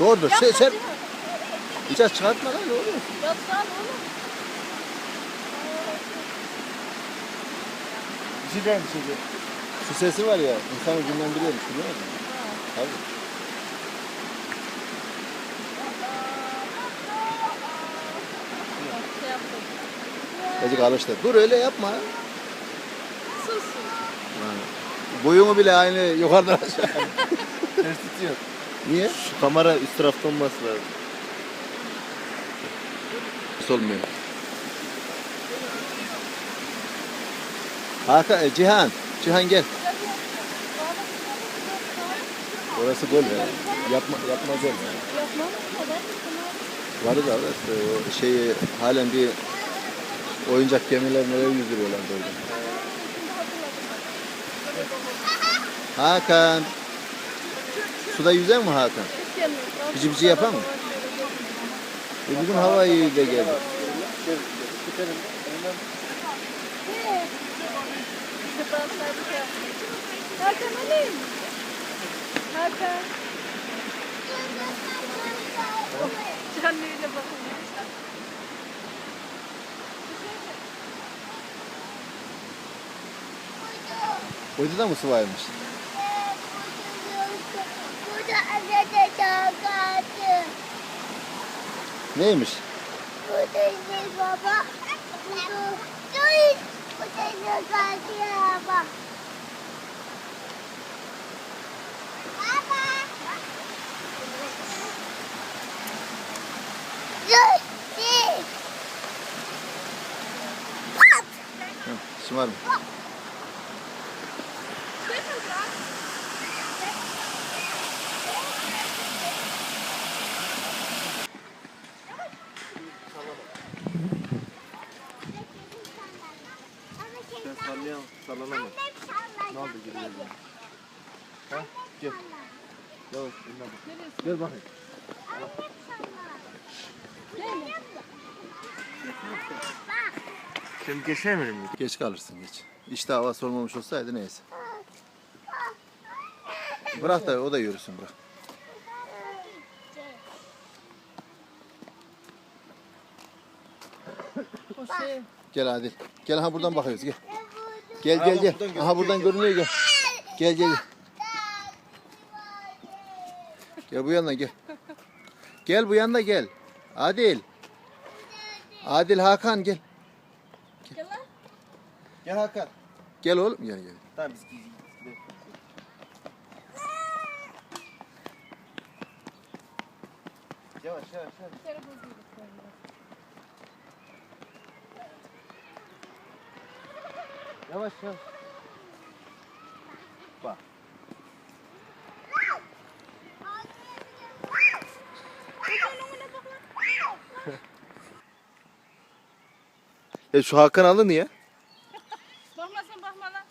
Doğrudur. Sen, sen bıçak çıkartma lan ne oluyor? Yapsana oğlum. Bir şey der? Şu sesi var ya insanı dinlendiriyormuş biliyor musun? Tabii. Azıcık alıştı. Dur öyle yapma. Sus. Yani boyunu bile aynı yukarıdan aşağı. Ters tutuyor. Niye? Şu kamera üst tarafta olması lazım. Hiç olmuyor. Hakan, e, Cihan. Cihan gel. Orası gol ya. Yapma, yapma gol. ya. Varı da var. İşte o şeyi halen bir oyuncak gemiler nereye yüzdürüyorlar orada. Hakan. Suda yüzer mi Hakan? Bici bici yapar mı? E bugün hava iyi de geldi. Hakan alayım. Hakan. Canlıyla bakın. Oyda da mı su varmış? Burada anne çakadı. Neymiş? Burada ne baba? Dur. Burada ne çakadı baba? Baba. Dur. Dur. Pat. Hı, şımar mı? Sen sallayan sallanama. Ne oldu geliyor? Ha? Gel. Yavaş önüne bak. Gel bakayım. Sen geçemiyor muydun? Geç kalırsın geç. İşte hava sormamış olsaydı neyse. Bırak da o da yürüsün bırak. Şey. Gel Adil. Gel ha buradan bakıyoruz gel. Gel gel gel. Aha buradan görünüyor gel. Gel gel. Gel bu yana gel. Gel bu yana gel. Adil. Adil Hakan gel. Gel lan. Gel Hakan. Gel oğlum gel gel. Tamam biz gidelim. Yavaş yavaş yavaş. Yavaş yavaş. Bak. Ya şu Hakan alın niye? Bakma sen bakma lan.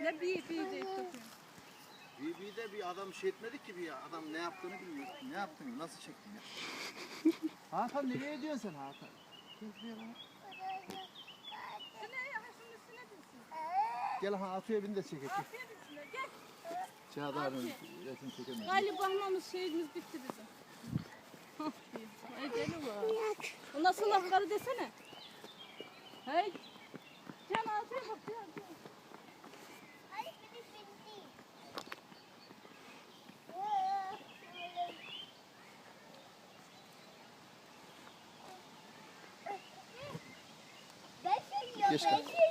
Ne büyük büyük deyip tutuyor. Bir, bir de bir adam şey etmedik ki bir adam ne yaptığını bilmiyor. Ne yaptın? Nasıl çektin ya? Hakan nereye gidiyorsun sen Hakan? Sen ne Gel ha Atu'ya bin de çekek. Aferin üstüne. Gel. Çağda abi resim çekemeyiz. Galiba bakmamız şeyimiz bitti bizim. Var. O nasıl lafları desene. Hey. Can ağzına bak. Can, can. Geç kal.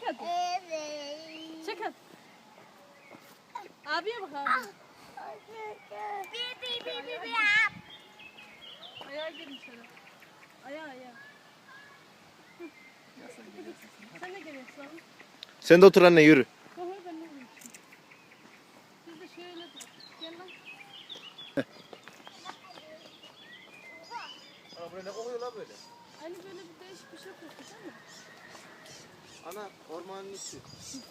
Çek hadi. Evet. Çek hadi. Abiye bak abi. Bi bi bi bi bi. Ayağa girin şöyle. Ayağa ayağa. Sen de geliyorsun. Sen de otur anne yürü. Siz de şöyle. Gel lan. Buraya ne kokuyor lan böyle? Hani böyle bir değişik bir şey kokuyor değil mi? Ana ormanın içi. Çık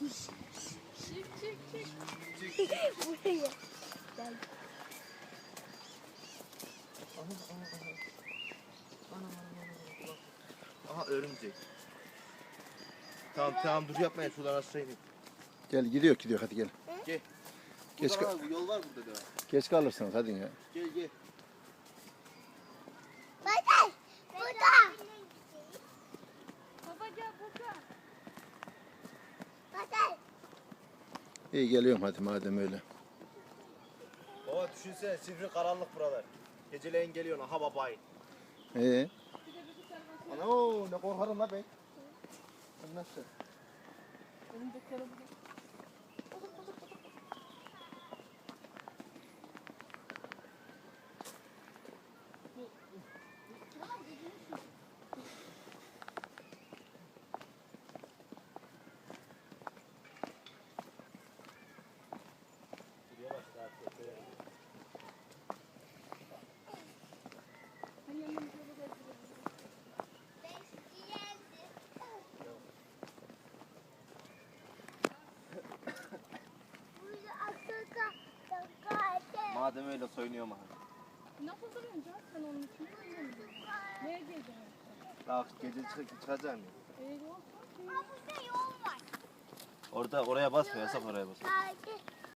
çık çık. Buraya. Aha örümcek. Tamam tamam dur yapmayın şuradan aşağı ineyim. Gel gidiyor gidiyor hadi gel. Gel. Geç, Buradan ka- abi, yol var burada da. geç kalırsınız hadi ya. Gel gel. Burada. Burada. Baba gel burada. Burada. İyi geliyorum hadi madem öyle. Baba düşünsene sivri karanlık buralar. Geceleyin geliyorsun ha babay. Ee, Ana ne korkarım la ben. Nasıl? Elimdekileri burada. Ha. Nasıl duruyorsun Can sen onun için? Neye geleceksin? Daha gece çık çıkacaksın. Ee. Burada yol var. Orada oraya basma yasak oraya basma.